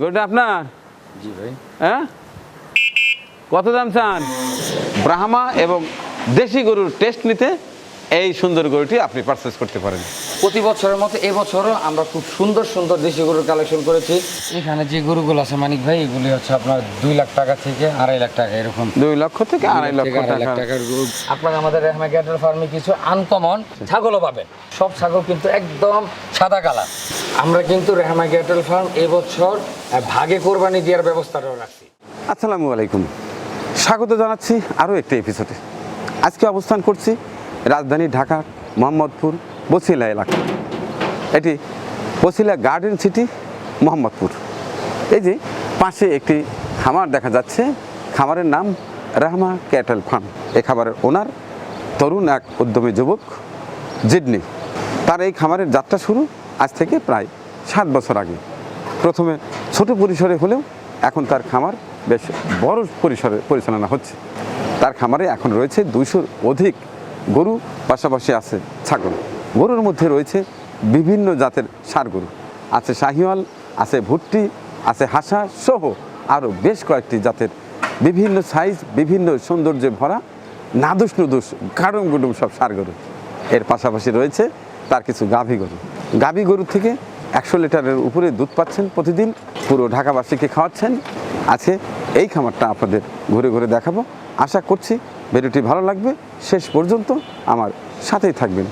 গরুটা আপনার? জি ভাই। হ্যাঁ? কত দাম চান? ব্রাহ্মা এবং দেশি গরুর টেস্ট নিতে এই সুন্দর গরুটি আপনি পারচেস করতে পারেন। প্রতি বছরের মতো এবছরও আমরা খুব সুন্দর সুন্দর দেশি গরুর কালেকশন করেছি। এখানে যে গরুগুলো আছে মানিক ভাই এগুলি হচ্ছে আপনার দুই লাখ টাকা থেকে আড়াই লাখ টাকা এরকম। দুই লক্ষ থেকে আড়াই লক্ষ টাকার গরু। আপনার আমাদের রেহমা ক্যাটেল ফার্মে কিছু আনকমন ছাগলও পাবেন। সব ছাগল কিন্তু একদম সাদা কালার। আমরা কিন্তু রেহমা ক্যাটেল ফার্ম এবছর ভাগে কোরবানি দেওয়ার ব্যবস্থাটাও রাখছি। আসসালামু আলাইকুম। স্বাগত জানাচ্ছি আরও একটি এপিসোডে আজকে অবস্থান করছি রাজধানী ঢাকার মোহাম্মদপুর বসিলা এলাকা। এটি বসিলা গার্ডেন সিটি মোহাম্মদপুর। এই যে পাশে একটি খামার দেখা যাচ্ছে। খামারের নাম রাহমা ক্যাটেল ফার্ম। এই খামারের ওনার তরুণ এক উদ্যমী যুবক জিডনি। তার এই খামারের যাত্রা শুরু আজ থেকে প্রায় সাত বছর আগে। প্রথমে ছোট পরিসরে হলেও এখন তার খামার বেশ বড় পরিসরে পরিচালনা হচ্ছে। তার খামারে এখন রয়েছে দুইশোর অধিক গরু, পাশাপাশি আছে ছাগল। গরুর মধ্যে রয়েছে বিভিন্ন জাতের সার গরু। আছে শাহিওয়াল, আছে ভুট্টি, আছে হাসা সহ আরও বেশ কয়েকটি জাতের বিভিন্ন সাইজ, বিভিন্ন সৌন্দর্যে ভরা নাদুস নুদুস গাড়ুম গুডুম সব সার গরু। এর পাশাপাশি রয়েছে তার কিছু গাভী গরু। গাভী গরু থেকে একশো লিটারের উপরে দুধ পাচ্ছেন প্রতিদিন, পুরো ঢাকাবাসীকে খাওয়াচ্ছেন। আছে এই খামারটা আপনাদের ঘুরে ঘুরে দেখাবো। আশা করছি ভিডিওটি ভালো লাগবে। শেষ পর্যন্ত আমার সাথেই থাকবেন।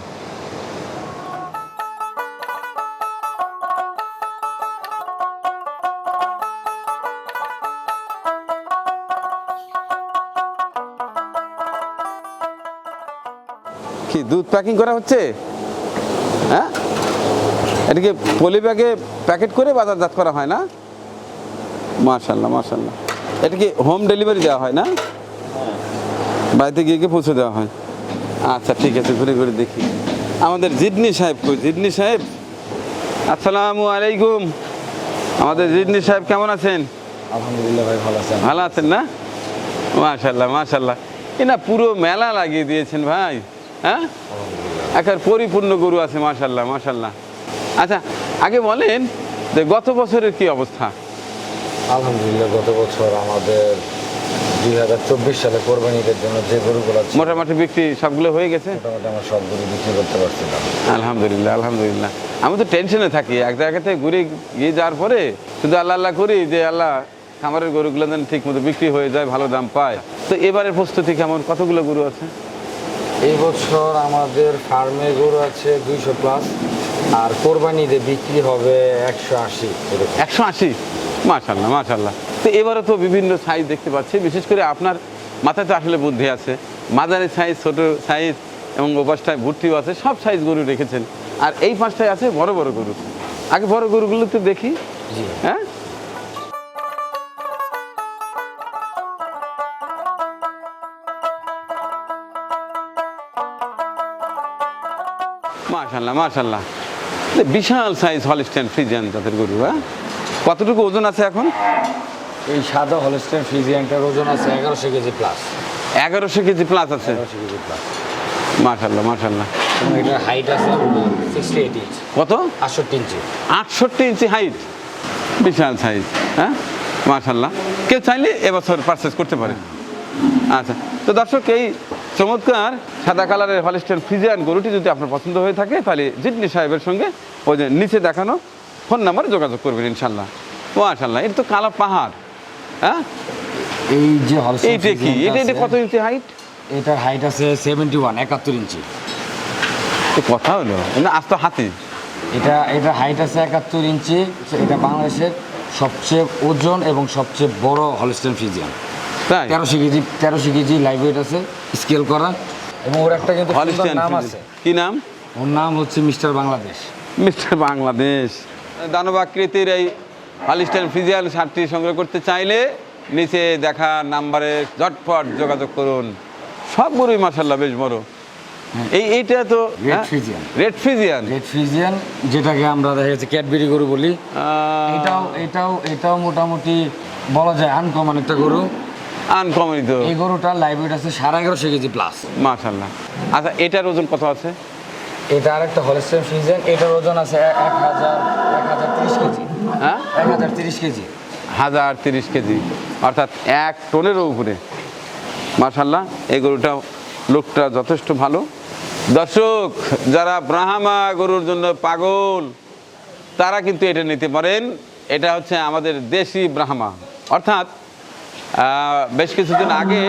কি দুধ প্যাকিং করা হচ্ছে? হ্যাঁ? এটাকে পলি ব্যাগে প্যাকেট করে বাজারজাত করা হয় না? মাশাল্লাহ মাশাল্লাহ এটা কি হোম ডেলিভারি দেওয়া হয় না? বাড়িতে গিয়ে গিয়ে পৌঁছে দেওয়া হয়। আচ্ছা ঠিক আছে ঘুরে ঘুরে দেখি। আমাদের জিডনি সাহেব কই? জিডনি সাহেব? আসসালামু আলাইকুম। আমাদের জিডনি সাহেব কেমন আছেন? আলহামদুলিল্লাহ ভাই ভালো আছেন। ভালো আছেন না? মাশাল্লাহ মাশাল্লাহ এ না পুরো মেলা লাগিয়ে দিয়েছেন ভাই। হ্যাঁ? একের পরিপূর্ণ গরু আছে মাশাল্লাহ মাশাল্লাহ আচ্ছা আগে বলেন যে গত বছরের কি অবস্থা? আলহামদুলিল্লাহ গত বছর আমাদের দুই হাজার চব্বিশ সালে কোরবানিদের জন্য যে গরুগুলো মোটামুটি বিক্রি সবগুলো হয়ে গেছে? মোটামুটি আমরা সব গরু বিক্রি করতে পারছিলাম। আলহামদুলিল্লাহ আলহামদুলিল্লাহ। আমি তো টেনশনে থাকি এক জায়গা থেকে ঘুরে গিয়ে যাওয়ার পরে শুধু আল্লাহ আল্লাহ করি যে আল্লাহ খামারের গরুগুলো যেন ঠিক মতো বিক্রি হয়ে যায় ভালো দাম পায়। তো এবারের প্রস্তুতি কেমন? কতগুলো গরু আছে? এই বছর আমাদের ফার্মে গরু আছে দুইশো প্লাস আর কোরবানিতে বিক্রি হবে একশো আশি একশো আশি? মাশাল্লাহ মাশাল্লাহ তো এবারে তো বিভিন্ন সাইজ দেখতে পাচ্ছি বিশেষ করে আপনার মাথাতে আসলে বুদ্ধি আছে। মাঝারি সাইজ ছোট সাইজ এবং ওপাশটায় ভর্তিও আছে সব সাইজ গরু রেখেছেন। আর এই পাশটায় আছে বড় বড় গরু। আগে বড় গরুগুলো তো দেখি। হ্যাঁ? মাশাল্লাহ মাশাল্লাহ বিশাল সাইজ হলিস্টেন ফ্রিজিয়ান জাতের গরু হ্যাঁ? কতটুকু ওজন আছে এখন? এই সাদা হলস্টেন ফ্রিজিয়ানটার ওজন আছে এগারোশো কেজি প্লাস এগারোশো কেজি প্লাস আছে? এগারোশো কেজি প্লাস মাশাল্লাহ মাশাল্লাহ এটার হাইট আছে সিক্সটি এইট ইঞ্চ কত? আটষট্টি ইঞ্চি আটষট্টি ইঞ্চি হাইট বিশাল সাইজ হ্যাঁ? মাশাল্লাহ কেউ চাইলে এবছর পারচেস করতে পারে। আচ্ছা তো দর্শক এই চমৎকার সাদা কালারের হলিস্টেন ফ্রিজিয়ান গরুটি যদি আপনার পছন্দ হয়ে থাকে তাহলে জিডনি সাহেবের সঙ্গে ওই যে নিচে দেখানো ফোন নাম্বারে যোগাযোগ করবেন ইনশাল্লাহ মাশাল্লাহ এটা তো কালা পাহাড় হ্যাঁ? এই যে এইটা কি? এটা এটা কত ইঞ্চি হাইট এটার হাইট আছে সেভেন্টি ওয়ান একাত্তর ইঞ্চি। কথা হলো না আজ তো হাতি। এটা এটা হাইট আছে একাত্তর ইঞ্চি এটা বাংলাদেশের সবচেয়ে ওজন এবং সবচেয়ে বড় হলস্টেন ফ্রিজিয়ান তাই? তেরোশো কেজি তেরোশো কেজি লাইভ ওয়েট আছে স্কেল করা। এবং ওর একটা কিন্তু নাম আছে। কি নাম? ওর নাম হচ্ছে মিস্টার বাংলাদেশ। মিস্টার বাংলাদেশ। দানবাকৃতির এই হলিস্টাইন ফিজিয়াল শার্টটি সংগ্রহ করতে চাইলে নিচে দেখা নাম্বারে ঝটপট যোগাযোগ করুন। সব গরুই মার্শাল্লাহ বেশ বড়। এই এইটা তো Red Friesian। Red Friesian red Friesian যেটাকে আমরা দেখা যাচ্ছে ক্যাডবেরি গরু বলি। এটাও এটাও এটাও মোটামুটি বলা যায় আনকমন একটা গরু। আনকমন তো। এই গরুটার লাইভ ওয়েট আছে সাড়ে এগারোশো কেজি প্লাস মার্শাল্লাহ আচ্ছা এটার ওজন কত আছে? এটা আরেকটা হলস্টেন ফ্রিজিয়ান এটার ওজন আছে এক হাজার এক হাজার ত্রিশ কেজি। হ্যাঁ? এক হাজার তিরিশ কেজি। হাজার তিরিশ কেজি। অর্থাৎ এক টনেরও উপরে। মার্শাল্লাহ এই গরুটা লোকটা যথেষ্ট ভালো। দর্শক যারা ব্রাহ্মা গরুর জন্য পাগল তারা কিন্তু এটা নিতে পারেন। এটা হচ্ছে আমাদের দেশি ব্রাহ্মা। অর্থাৎ বেশ কিছুদিন আগে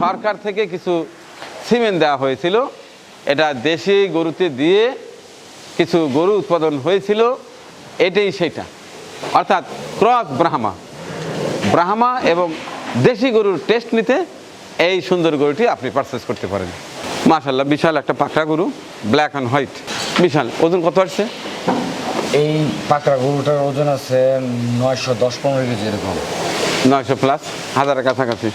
সরকার থেকে কিছু সিমেন্ট দেওয়া হয়েছিল। এটা দেশি গরুতে দিয়ে কিছু গরু উৎপাদন হয়েছিল। এটাই সেটা। অর্থাৎ ক্রস ব্রাহ্মা। ব্রাহ্মা এবং দেশি গরুর টেস্ট নিতে এই সুন্দর গরুটি আপনি পারচেস করতে পারেন। মাশাল্লাহ বিশাল একটা পাকড়া গরু ব্ল্যাক অ্যান্ড হোয়াইট বিশাল, ওজন কত আসছে? এই পাকড়া গরুটার ওজন আছে নয়শো দশ পনেরো কেজি এরকম। নয়শো প্লাস হাজারের কাছাকাছি।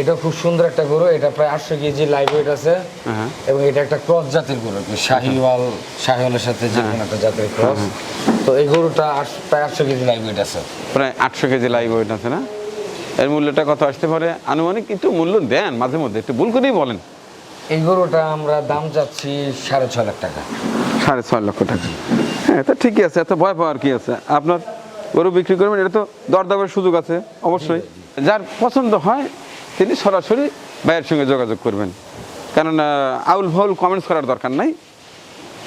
এটা খুব সুন্দর একটা গরু এটা প্রায় আটশো কেজি লাইভ ওয়েট আছে। হ্যাঁ। এবং এটা একটা ক্রস জাতের গরু। শাহিওয়াল শাহিওয়ালের সাথে যে কোনো একটা জাতের ক্রস তো এই গরুটা প্রায় আটশো কেজি লাইভ ওয়েট আছে। প্রায় আটশো কেজি লাইভ ওয়েট আছে না? এর মূল্যটা কত আসতে পারে? আনুমানিক একটু মূল্য দেন মাঝে মধ্যে একটু ভুল করেই বলেন। এই গরুটা আমরা দাম চাচ্ছি সাড়ে ছয় লাখ টাকা। সাড়ে ছয় লক্ষ টাকা। হ্যাঁ তা ঠিকই আছে এত ভয় পাওয়ার কি আছে? আপনার গরু বিক্রি করবেন এটা তো দরদামের সুযোগ আছে অবশ্যই। যার পছন্দ হয় তিনি সরাসরি ভাইয়ের সঙ্গে যোগাযোগ করবেন। কেননা আউল ফাউল কমেন্টস করার দরকার নাই।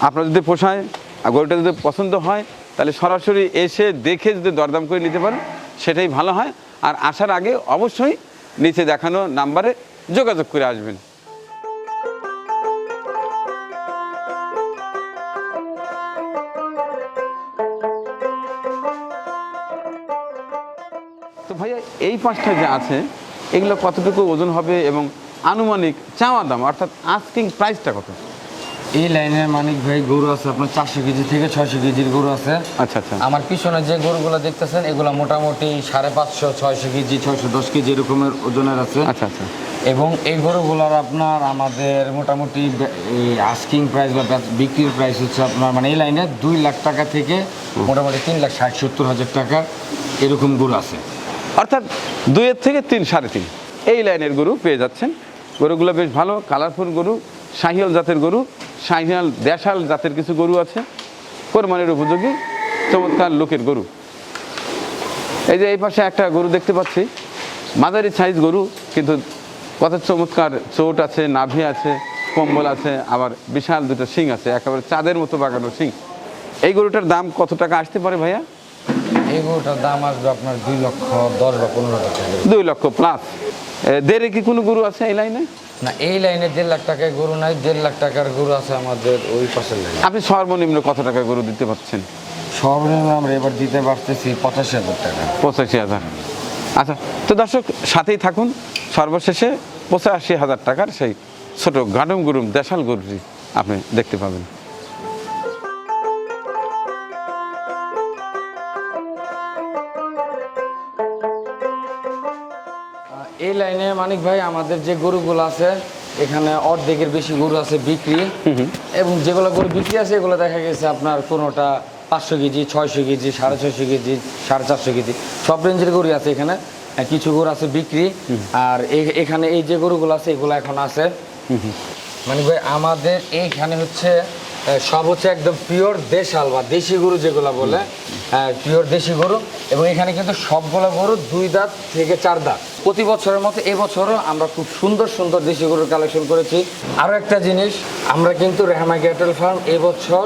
আপনার যদি পোষায় আর গরুটা যদি পছন্দ হয় তাহলে সরাসরি এসে দেখে যদি দরদাম করে নিতে পারেন সেটাই ভালো হয়। আর আসার আগে অবশ্যই নিচে দেখানো নাম্বারে যোগাযোগ করে আসবেন। তো ভাইয়া এই পাঁচটা যে আছে এগুলো কতটুকু ওজন হবে এবং আনুমানিক চাওয়া দাম অর্থাৎ আস্কিং প্রাইসটা কত? এই লাইনের মানিক ভাই গরু আছে আপনার চারশো কেজি থেকে ছয়শো কেজির গরু আছে। আচ্ছা আচ্ছা। আমার পিছনে যে গরুগুলো দেখতেছেন এগুলো মোটামুটি সাড়ে পাঁচশো ছয়শো কেজি ছয়শো দশ কেজি এরকমের ওজনের আছে। আচ্ছা আচ্ছা। এবং এই গরুগুলোর আপনার আমাদের মোটামুটি এই আস্কিং প্রাইস বা বিক্রির প্রাইস হচ্ছে আপনার মানে এই লাইনে দুই লাখ টাকা থেকে মোটামুটি তিন লাখ ষাট সত্তর হাজার টাকা এরকম গরু আছে। অর্থাৎ দুইয়ের থেকে তিন, সাড়ে তিন। এই লাইনের গরু পেয়ে যাচ্ছেন। গরুগুলো বেশ ভালো, কালারফুল গরু শাহিয়াল জাতের গরু শাহিয়াল দেশাল জাতের কিছু গরু আছে। কোরবানির উপযোগী, চমৎকার লোকের গরু। এই যে এই পাশে একটা গরু দেখতে পাচ্ছি। মাঝারি সাইজ গরু, কিন্তু কত চমৎকার চোট আছে, নাভি আছে, কম্বল আছে, আবার বিশাল দুটো শিং আছে, একেবারে চাঁদের মতো বাগানো শিং। এই গরুটার দাম কত টাকা আসতে পারে ভাইয়া? এই গরুটার দাম আসবে আপনার দুই লক্ষ দশ বা পনেরো টাকা দুই লক্ষ প্লাস দেড়ে কি কোনো গরু আছে এই লাইনে? না এই লাইনে দেড় লাখ টাকায় গরু নাই দেড় লাখ টাকার গরু আছে আমাদের ওই পাশের লাইনে। আপনি সর্বনিম্ন কত টাকা গরু দিতে পারছেন? সর্বনিম্ন আমরা এবার দিতে পারতেছি পঁচাশি হাজার টাকা। পঁচাশি হাজার। আচ্ছা তো দর্শক সাথেই থাকুন। সর্বশেষে পঁচাশি হাজার টাকার সেই ছোট গাডুম গরুম দেশাল গরুটি আপনি দেখতে পাবেন। মানিক ভাই আমাদের যে গরুগুলো আছে এখানে অর্ধেকের বেশি গরু আছে বিক্রি। এবং যেগুলো গরু বিক্রি আছে এগুলো দেখা গেছে আপনার কোনোটা পাঁচশো কেজি ছয়শো কেজি সাড়ে ছয়শো কেজি সাড়ে চারশো কেজি। সব রেঞ্জের গরু আছে এখানে। কিছু গরু আছে বিক্রি। আর এখানে এই যে গরুগুলো আছে এগুলো এখন আছে। মানে ভাই আমাদের এইখানে হচ্ছে সব হচ্ছে একদম পিওর দেশাল বা দেশি গরু যেগুলো বলে পিওর দেশি গরু। এবং এখানে কিন্তু সবগুলো গরু দুই দাঁত থেকে চার দাঁত। প্রতি বছরের মতো এবছরও আমরা খুব সুন্দর সুন্দর দেশি গরুর কালেকশন করেছি। আরও একটা জিনিস, আমরা কিন্তু রেহামা ক্যাটেল ফার্ম এবছর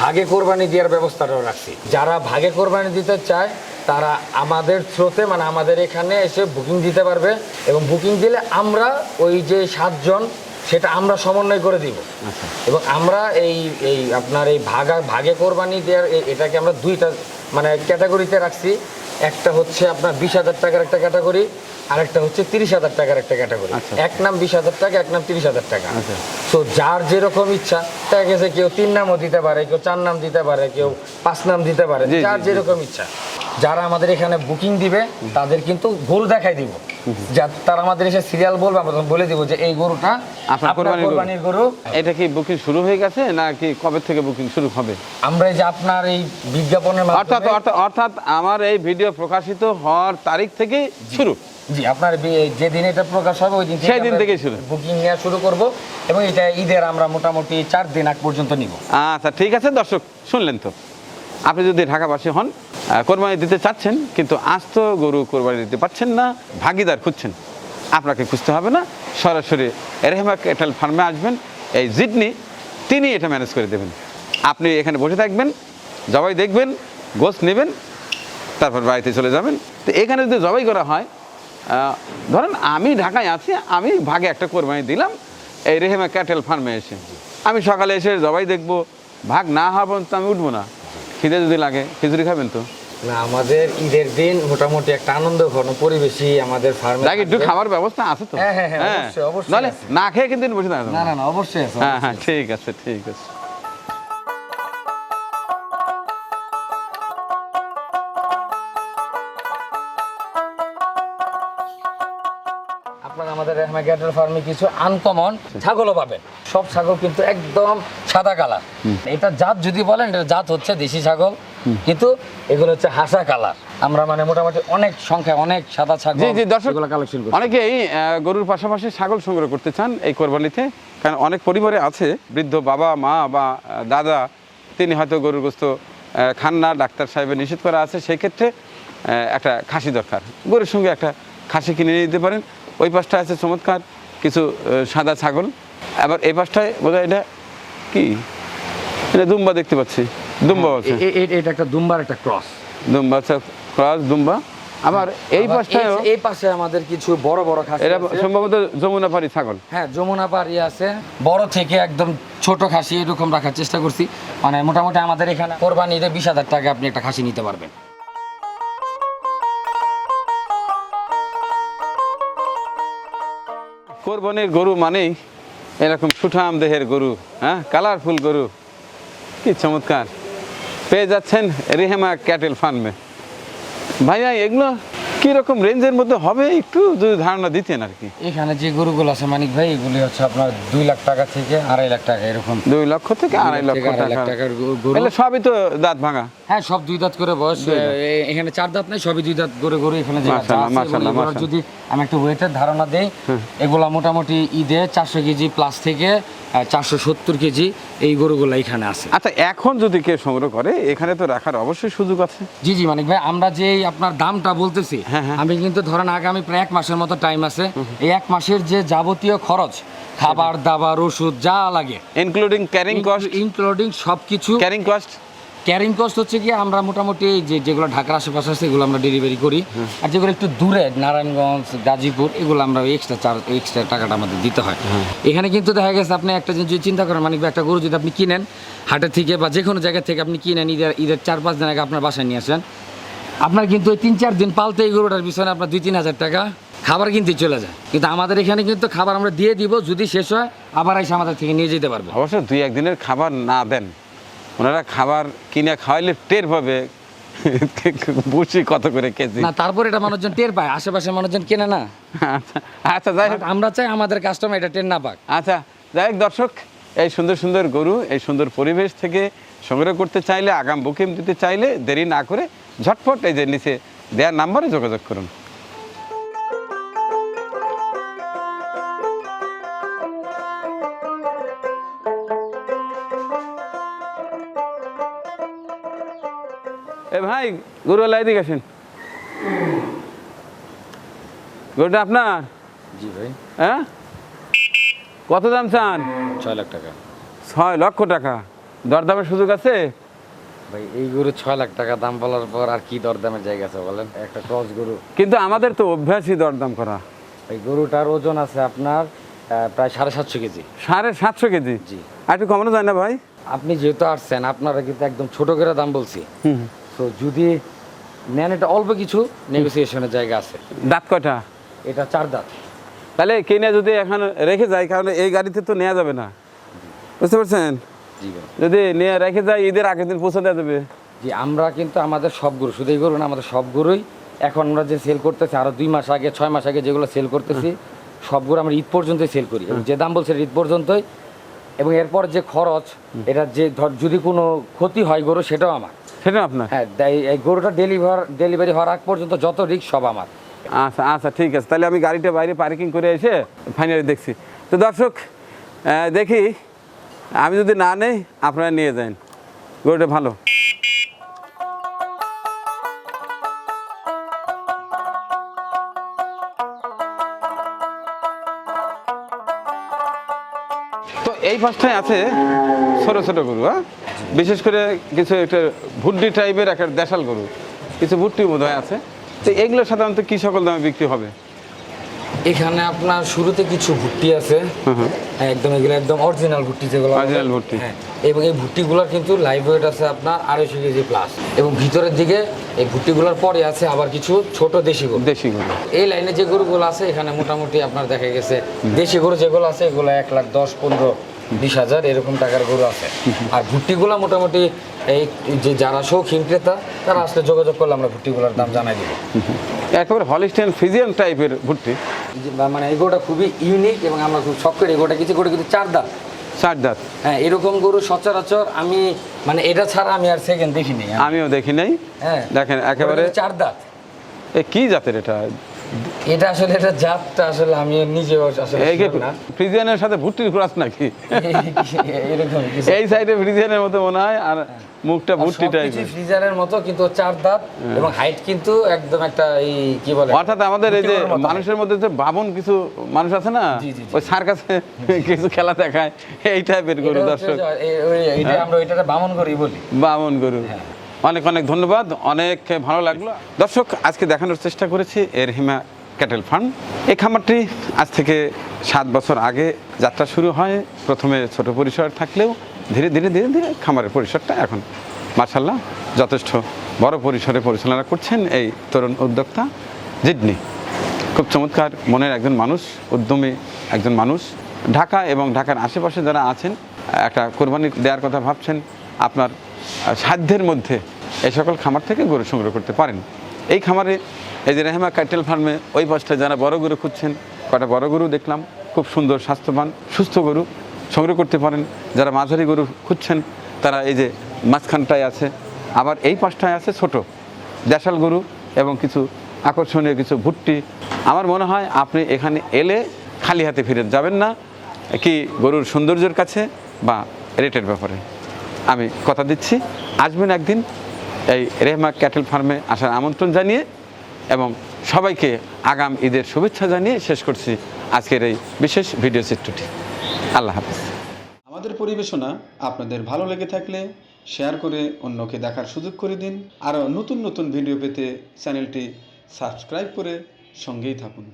ভাগে কোরবানি দেওয়ার ব্যবস্থাটাও রাখছি। যারা ভাগে কোরবানি দিতে চায়, তারা আমাদের থ্রোতে মানে আমাদের এখানে এসে বুকিং দিতে পারবে। এবং বুকিং দিলে আমরা ওই যে সাতজন সেটা আমরা সমন্বয় করে দিব। এবং আমরা এই এই আপনার এই ভাগা ভাগে কোরবানি দেওয়ার এটাকে আমরা দুইটা মানে ক্যাটাগরিতে রাখছি। একটা হচ্ছে আপনার বিশ হাজার টাকার একটা ক্যাটাগরি আরেকটা হচ্ছে তিরিশ হাজার টাকার একটা ক্যাটাগরি। আচ্ছা। এক নাম বিশ হাজার টাকা এক নাম তিরিশ হাজার টাকা। আচ্ছা। তো যার যেরকম ইচ্ছা দেখা গেছে কেউ তিন নামও দিতে পারে কেউ চার নাম দিতে পারে কেউ পাঁচ নাম দিতে পারে যার যেরকম ইচ্ছা। যারা আমাদের এখানে বুকিং দিবে তাদের কিন্তু গরু দেখাই দিব। যা তারা আমাদের এসে সিরিয়াল বলবে আমরা তখন বলে দিব যে এই গরুটা আপনার কোরবানির গরু। এটা কি বুকিং শুরু হয়ে গেছে নাকি কবে থেকে বুকিং শুরু হবে? আমরা এই যে আপনার এই বিজ্ঞাপনের অর্থাৎ অর্থাৎ অর্থাৎ আমার এই ভিডিও প্রকাশিত হওয়ার তারিখ থেকে শুরু। জি আপনার বি- যেদিন এটা প্রকাশ হবে ওই দিন সেই দিন থেকেই শুরু। বুকিং নেওয়া শুরু করব এবং এটা ঈদের আমরা মোটামুটি চার দিন আগ পর্যন্ত নিব। আচ্ছা ঠিক আছে দর্শক শুনলেন তো। আপনি যদি ঢাকাবাসী হন কোরবানি দিতে চাচ্ছেন, কিন্তু আস্ত গরু কোরবানি দিতে পারছেন না, ভাগিদার খুঁজছেন, আপনাকে খুঁজতে হবে না। সরাসরি রেহমা ক্যাটেল ফার্মে আসবেন, এই জিডনি, তিনি এটা ম্যানেজ করে দেবেন। আপনি এখানে বসে থাকবেন, জবাই দেখবেন গোস নেবেন, তারপর বাড়িতে চলে যাবেন। তো এখানে যদি জবাই করা হয় ধরেন আমি ঢাকায় আছি, আমি ভাগে একটা কোরবানি দিলাম, এই রেহেমা ক্যাটেল ফার্মে এসে, আমি সকালে এসে জবাই দেখব, ভাগ না হওয়া পর্যন্ত আমি উঠবো না। খিদে যদি লাগে খিচুড়ি খাবেন তো? না আমাদের ঈদের দিন মোটামুটি একটা আনন্দ ঘন পরিবেশই আমাদের ফার্মে দেখ একটু খাবার ব্যবস্থা আছে তো? হ্যাঁ, হ্যাঁ, হ্যাঁ, অবশ্যই, অবশ্যই নাহলে আছে। না খেয়ে কিন্তু বসে না না। না অবশ্যই আছে হ্যাঁ হ্যাঁ ঠিক আছে ঠিক আছে। আপনারা আমাদের রেহমা গ্যাটেল ফার্মে কিছু আনকমন ছাগলও পাবেন। সব ছাগল কিন্তু একদম সাদা কালার। এটা জাত যদি বলেন এটা জাত হচ্ছে দেশি ছাগল। কিন্তু এগুলো হচ্ছে হাসা কালার। আমরা মানে মোটামুটি অনেক সংখ্যা অনেক সাদা ছাগল জি জি দর্শক এগুলো কালেকশন অনেকেই গরুর পাশাপাশি ছাগল সংগ্রহ করতে চান এই কোরবানিতে। কারণ অনেক পরিবারে আছে বৃদ্ধ বাবা মা বা দাদা তিনি হয়তো গরুর গোস্ত খান না ডাক্তার সাহেবের নিষেধ করা আছে। সেই ক্ষেত্রে একটা খাসি দরকার। গরুর সঙ্গে একটা খাসি কিনে নিতে পারেন। ওই পাশটা আছে চমৎকার কিছু সাদা ছাগল। আবার এই পাশটায় বোধহয় এটা কি? এটা দুম্বা দেখতে পাচ্ছি। দুম্বা আছে। এ- এটা একটা দুম্বার একটা ক্রস। দুম্বা আছে ক্রস দুম্বা। আবার এই পাশটায়ও এই পাশে আমাদের কিছু বড় বড় খাসি আছে। সম্ভবত যমুনাপাড়ি ছাগল। হ্যাঁ যমুনা পাড়ি আছে। বড় থেকে একদম ছোট খাসি এরকম রাখার চেষ্টা করছি। মানে মোটামুটি আমাদের এখানে কোরবানিতে বিশ হাজার টাকা আপনি একটা খাসি নিতে পারবেন। কোরবানির গরু মানেই এরকম সুঠাম দেহের গরু হ্যাঁ? কালারফুল গরু। কি চমৎকার। পেয়ে যাচ্ছেন রেহেমা ক্যাটেল ফার্মে। ভাইয়া এগুলো কীরকম রেঞ্জের মধ্যে হবে একটু যদি ধারণা দিতেন আর কি? এখানে যে গরুগুলো আছে মানিক ভাই এগুলি হচ্ছে আপনার দুই লাখ টাকা থেকে আড়াই লাখ টাকা এরকম। দুই লক্ষ থেকে আড়াই লক্ষ আড়াই লাখ টাকা। টাকার গরু- সবই তো দাঁত ভাঙা। হ্যাঁ সব দুই দাঁত করে বয়স। এখানে চার দাঁত নাই সবই দুই দাঁত করে গরু এখানে। যদি আমি একটা ওয়েটের ধারণা দেই। এগুলা মোটামুটি ঈদে চারশো কেজি প্লাস থেকে চারশো সত্তর কেজি এই গরুগুলো এখানে আছে। আচ্ছা এখন যদি কেউ সংগ্রহ করে এখানে তো রাখার অবশ্যই সুযোগ আছে। জি জি মানিক ভাই আমরা যে আপনার দামটা বলতেছি হ্যাঁ, হ্যাঁ। আমি কিন্তু ধরেন আগামী প্রায় এক মাসের মতো টাইম আছে। এই এক মাসের যে যাবতীয় খরচ খাবার দাবার ওষুধ যা লাগে ইনক্লুডিং ক্যারিং কস্ট ইনক্লুডিং সব কিছু ক্যারিং কস্ট ক্যারিং কস্ট হচ্ছে কি আমরা মোটামুটি যে যেগুলো ঢাকার আশেপাশে আছে এগুলো আমরা ডেলিভারি করি। আর যেগুলো একটু দূরে নারায়ণগঞ্জ গাজীপুর এগুলো আমরা এক্সট্রা চার্জ এক্সট্রা টাকাটা আমাদের দিতে হয়। এখানে কিন্তু দেখা গেছে আপনি একটা জিনিস যদি চিন্তা করেন মানে একটা গরু যদি আপনি কিনেন হাটের থেকে বা যে কোনো জায়গা থেকে আপনি কিনেন ঈদের ঈদের চার পাঁচ দিন আগে আপনার বাসায় নিয়ে আসেন আপনার কিন্তু ওই তিন চার দিন পালতে এই গরুটার পিছনে আপনার দুই তিন হাজার টাকা খাবার কিনতে চলে যায়। কিন্তু আমাদের এখানে কিন্তু খাবার আমরা দিয়ে দিব যদি শেষ হয় আবার এসে আমাদের থেকে নিয়ে যেতে পারবে। অবশ্য দুই একদিনের খাবার না দেন ওনারা খাবার কিনে খাওয়াইলে টের পাবে। বুঝি কত করে কেজি। না তারপর এটা মানুষজন টের পায় আশেপাশের মানুষজন কেনে না। আচ্ছা আচ্ছা যাই হোক। আমরা চাই আমাদের কাস্টমার এটা টের না পাক। আচ্ছা যাই হোক দর্শক এই সুন্দর সুন্দর গরু এই সুন্দর পরিবেশ থেকে সংগ্রহ করতে চাইলে আগাম বুকিং দিতে চাইলে দেরি না করে ঝটফট এই যে নিচে দেওয়ার নাম্বারে যোগাযোগ করুন। ভাই গরুওয়ালা এদিকে আসেন। গরুটা আপনার? জি ভাই। হ্যাঁ? কত দাম চান? ছয় লাখ টাকা। ছয় লক্ষ টাকা। দরদামের সুযোগ আছে? ভাই এই গরু ছয় লাখ টাকা দাম বলার পর আর কি দরদামের জায়গা আছে বলেন? একটা ক্রস গরু। কিন্তু আমাদের তো অভ্যাসই দরদাম করা। এই গরুটার ওজন আছে আপনার প্রায় সাড়ে সাতশো কেজি। সাড়ে সাতশো কেজি? জি। আর একটু কমানো যায় না ভাই? আপনি যেহেতু আসছেন আপনারা কিন্তু একদম ছোট করে দাম বলছি। তো যদি নেন এটা অল্প কিছু নেগোসিয়েশনের জায়গা আছে। দাঁত কয়টা? এটা চার দাঁত। তাহলে কিনে যদি এখন রেখে যায় কারণ এই গাড়িতে তো নেওয়া যাবে না। বুঝতে পারছেন? যদি নিয়ে রেখে যায় ঈদের আগের দিন পৌঁছে দেওয়া যাবে। জি আমরা কিন্তু আমাদের সব গরু শুধু এই গরু না আমাদের সব গরুই এখন আমরা যে সেল করতেছি আরও দুই মাস আগে ছয় মাস আগে যেগুলো সেল করতেছি সব গরু আমরা ঈদ পর্যন্তই সেল করি। যে দাম বলছে ঈদ পর্যন্তই এবং এরপর যে খরচ এটা যে ধর যদি কোনো ক্ষতি হয় গরু সেটাও আমার। সেটা আপনার? হ্যাঁ এই গরুটা ডেলিভার ডেলিভারি হওয়ার আগ পর্যন্ত যত রিক্স সব আমার। আচ্ছা আচ্ছা ঠিক আছে। তাহলে আমি গাড়িটা বাইরে পার্কিং করে এসে ফাইনালি দেখছি। তো দর্শক দেখি আমি যদি না নেই আপনারা নিয়ে যান। গরুটা ভালো। এই পাশটায় আছে ছোট ছোট গরু হ্যাঁ? বিশেষ করে কিছু একটা ভুড্ডি টাইপের একটা দেশাল গরু কিছু ভুট্টি বোধ আছে। তো এগুলো সাধারণত কি সকল দামে বিক্রি হবে? এখানে আপনার শুরুতে কিছু ভুট্টি আছে। একদম এগুলো একদম অরিজিনাল ভুট্টি যেগুলো Original ভুট্টি। হ্যাঁ এবং এই ভুট্টিগুলোর কিন্তু লাইভ ওয়েট আছে আপনার আড়াইশো কেজি প্লাস এবং ভিতরের দিকে এই ভুট্টিগুলোর পরে আছে আবার কিছু ছোট দেশি গরু। দেশি গরু। এই লাইনে যে গরুগুলো আছে এখানে মোটামুটি আপনার দেখা গেছে দেশি গরু যেগুলো আছে এগুলো এক লাখ দশ পনেরো বিশ হাজার এরকম টাকার গরু আছে। আর ভুট্টিগুলো মোটামুটি এই যে যারা শৌখিন ক্রেতা তারা আসলে যোগাযোগ করলে আমরা ভুট্টিগুলোর দাম জানাই দিব। একেবারে হলিস্টেন ফিজিয়ান টাইপের ভুট্টি। মানে এই গরুটা খুবই ইউনিক এবং আমরা খুব শখ করি গরুটা কিছু গরু কিন্তু চার দাঁত। চার দাঁত। হ্যাঁ এরকম গরু সচরাচর আমি মানে এটা ছাড়া আমি আর সেকেন্ড দেখিনি। আমিও দেখি নাই। হ্যাঁ দেখেন একেবারে চার দাঁত। এ কি জাতের এটা? এটা আসলে এটা জাতটা আসলে আমি নিজেও আসলে না। ফ্রিজিয়ানের সাথে ভুট্টির ক্রাস নাকি? এরকম এই সাইডে ফ্রিজিয়ানের মতো মনে হয় আর মুখটা ভুট্টি ফ্রিজারের মতো কিন্তু চার দাঁত এবং হাইট কিন্তু একদম একটা এই কি বলে অর্থাৎ আমাদের এই যে মানুষের মধ্যে যে বাবন কিছু মানুষ আছে না। ওই সার কাছে কিছু খেলা দেখায় এই টাইপের। গরু দর্শক। যে, এ- ওই- এইটা আমরা বামন করি বলি। বামন গরু। অনেক অনেক ধন্যবাদ। অনেক ভালো লাগল। দর্শক, আজকে দেখানোর চেষ্টা করেছি এর হিমা ক্যাটেল ফার্ম। এই খামারটি আজ থেকে সাত বছর আগে যাত্রা শুরু হয়। প্রথমে ছোট পরিসর থাকলেও ধীরে ধীরে ধীরে ধীরে খামারের পরিসরটা এখন মার্শাল্লাহ যথেষ্ট বড় পরিসরে পরিচালনা করছেন এই তরুণ উদ্যোক্তা জিডনি। খুব চমৎকার মনের একজন মানুষ, উদ্যমী একজন মানুষ। ঢাকা এবং ঢাকার আশেপাশে যারা আছেন, একটা কোরবানি দেওয়ার কথা ভাবছেন, আপনার সাধ্যের মধ্যে এই সকল খামার থেকে গরু সংগ্রহ করতে পারেন। এই খামারে এই যে রেহমা ক্যাটেল ফার্মে ওই পাশটায় যারা বড় গরু খুঁজছেন, কটা বড় গরু দেখলাম, খুব সুন্দর, স্বাস্থ্যবান, সুস্থ গরু সংগ্রহ করতে পারেন। যারা মাঝারি গরু খুঁজছেন, তারা এই যে মাঝখানটায় আছে। আবার এই পাশটায় আছে ছোট দেশাল গরু এবং কিছু আকর্ষণীয় কিছু ভুট্টি। আমার মনে হয় আপনি এখানে এলে খালি হাতে ফিরে যাবেন না, কি গরুর সৌন্দর্যের কাছে বা রেটের ব্যাপারে। আমি কথা দিচ্ছি। আসবেন একদিন এই রেহমা ক্যাটেল ফার্মে আসার আমন্ত্রণ জানিয়ে এবং সবাইকে আগাম ঈদের শুভেচ্ছা জানিয়ে শেষ করছি আজকের এই বিশেষ ভিডিও চিত্রটি। আল্লাহ হাফিজ। আমাদের পরিবেশনা আপনাদের ভালো লেগে থাকলে শেয়ার করে অন্যকে দেখার সুযোগ করে দিন। আরও নতুন নতুন ভিডিও পেতে চ্যানেলটি সাবস্ক্রাইব করে সঙ্গেই থাকুন।